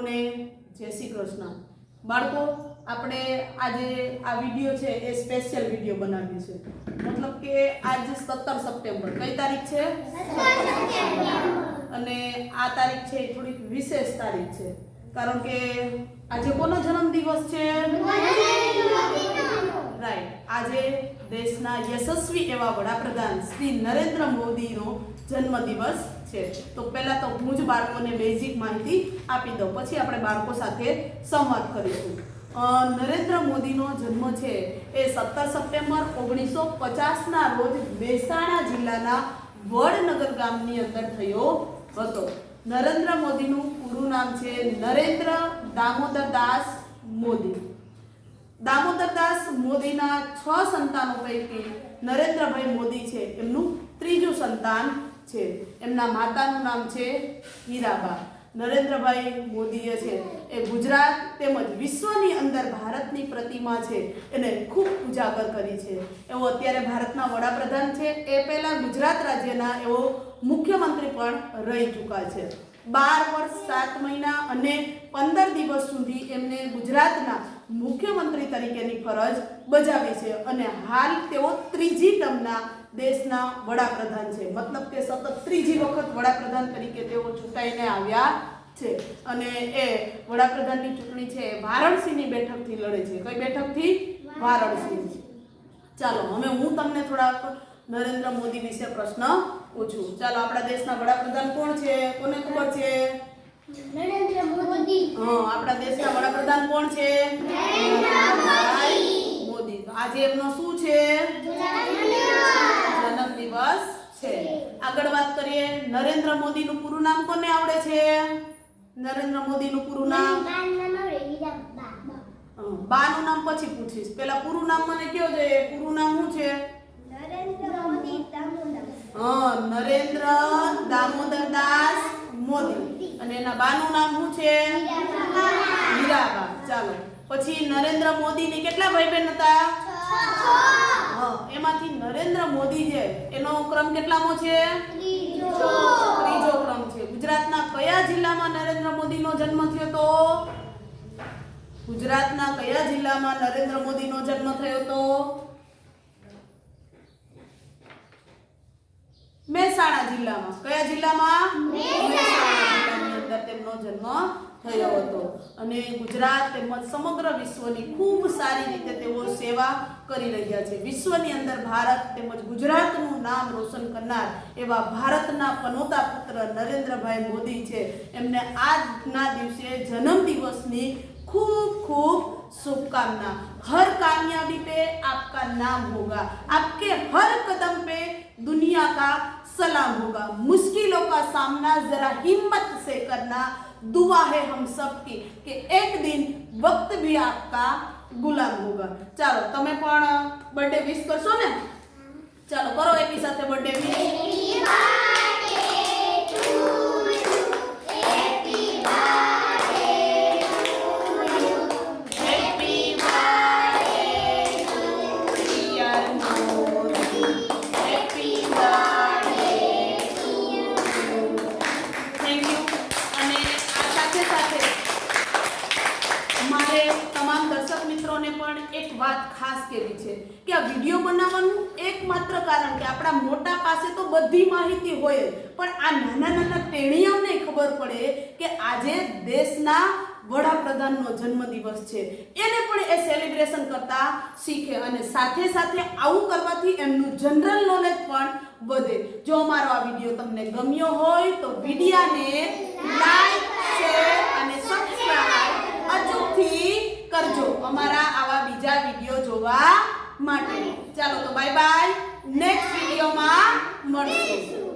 મિત્રોને જય શ્રી કૃષ્ણ. બાળકો, આપણે આજે આ વીડિયો છે એ સ્પેશિયલ વીડિયો બનાવ્યું છે. મતલબ કે આજે સત્તર સપ્ટેમ્બર. કઈ તારીખ છે? અને આ તારીખ છે એ થોડીક વિશેષ તારીખ છે. કારણ કે આજે કોનો જન્મદિવસ છે? રાઈટ આજે દેશના યશસ્વી એવા વડાપ્રધાન શ્રી નરેન્દ્ર મોદીનો જન્મદિવસ છે. તો પહેલા તો હું જ બાળકોને બેઝિક માહિતી આપી દઉં. પછી આપણે બાળકો સાથે સંવાદ કરીશું. નરેન્દ્ર મોદીનો જન્મ છે એ સત્તર સપ્ટેમ્બર ઓગણીસો પચાસના રોજ મહેસાણા જિલ્લાના વડનગર ગામની અંદર થયો હતો. નરેન્દ્ર મોદીનું પૂરું નામ છે નરેન્દ્ર દામોદર દાસ મોદી. દામોદરદાસ મોદીના છ સંતાનો પૈકી નરેન્દ્રભાઈ મોદી છે. એમનું ત્રીજું સંતાન છે. એમના માતાનું નામ છે હીરાબા. નરેન્દ્રભાઈ મોદીએ છે. એ ગુજરાત તેમજ વિશ્વની અંદર ભારતની પ્રતિમા છે. એને ખૂબ ઉજાગર કરી છે. એવો અત્યારે ભારતના વડાપ્રધાન છે. એ પહેલાં ગુજરાત રાજ્યના એવો મુખ્યમંત્રી પણ રહી ચૂક્યા છે. બાર વર્ષ, સાત મહિના અને પંદર દિવસ સુધી એમને ગુજરાતના મુખ્યમંત્રી તરીકેની ફરજ બજાવી છે અને હાલ તેઓ ત્રીજી ટર્મના દેશના વડાપ્રધાન છે. મતલબ કે સતત ત્રીજી વખત વડાપ્રધાન તરીકે તેઓ ચૂંટાઈને આવ્યા છે અને એ વડાપ્રધાનની ચૂંટણી છે વારાણસીની બેઠકથી લડે છે. કઈ બેઠકથી? વારાણસી. ચાલો, હવે હું તમને થોડાક નરેન્દ્ર મોદી વિશે પ્રશ્ન પૂછું. ચાલો આપણા દેશના વડાપ્રધાન કોણ છે? કોને ખબર છે? નરેન્દ્ર મોદી. હા આપણા દેશના વડાપ્રધાન કોણ છે? મોદી. આજે એમનો શું છે? જન્મ દિવસ છે. આગળ વાત કરીએ. નરેન્દ્ર મોદીનું પૂરું નામ કોને આવડે છે? નરેન્દ્ર મોદીનું પૂરું નામ? બાનું નામ પછી પૂછીશ. પેલા પૂરું નામ મને કયો જોઈએ? પૂરું નામ શું છે? દામોદર દાસ નરેન્દ્ર મોદી. અને એના બાનું નામ શું છે? હીરાબા ચાલો. પછી નરેન્દ્ર મોદીની કેટલા ભાઈ બહેન હતા હા એમાંથી નરેન્દ્ર મોદી છે એનો ક્રમ કેટલામો છે? ત્રીજો ક્રમ છે. ગુજરાતના કયા જિલ્લામાં નરેન્દ્ર મોદીનો જન્મ થયો તો? ગુજરાતના કયા જિલ્લામાં નરેન્દ્ર મોદીનો જન્મ થયો તો? મહેસાણા જિલ્લામાં કયા જિલ્લામાં મહેસાણા જિલ્લાની અંદર તેમનો જન્મ થયો હતો અને ગુજરાત તેમજ સમગ્ર વિશ્વની ખૂબ સારી રીતે તેઓ સેવા કરી રહ્યા છે વિશ્વની અંદર ભારત તેમજ ગુજરાતનું નામ રોશન કરનાર એવા ભારતના પનોતા પુત્ર નરેન્દ્રભાઈ મોદી છે એમને આજના દિવસે જન્મ દિવસની खूब खूब शुभकामना हर कामयाबी पे आपका नाम होगा आपके हर कदम पे दुनिया का सलाम होगा मुश्किलों का सामना जरा हिम्मत से करना दुआ है हम सब की कि एक दिन वक्त भी आपका गुलाम होगा ચાલો તમે પણ બર્થડે વિશ કરશો ને ચાલો કરો એકી સાથે બર્થડે વિશ Happy birthday વાત ખાસ કહેવી છે કે આ વીડિયો બનાવવાનું એકમાત્ર કારણ કે આપણા મોટા પાસે તો બધી માહિતી હોય પણ આ નાના નાના ટેણીઓને ખબર પડે કે આજે દેશના વડાપ્રધાનનો જન્મદિવસ છે. એને પણ એ સેલિબ્રેશન કરતા શીખે અને સાથે સાથે આવું કરવાથી એમનું જનરલ નોલેજ પણ વધે. જો અમારો આ વીડિયો તમને ગમ્યો હોય તો વિડીયાને લાઈક શેર અને સબસ્ક્રાઇબ અચૂકથી કરજો અમારા આવા બીજા વીડિયો જોવા માટે. ચાલો તો બાય બાય નેક્સ્ટ વિડીયોમાં મળીશું.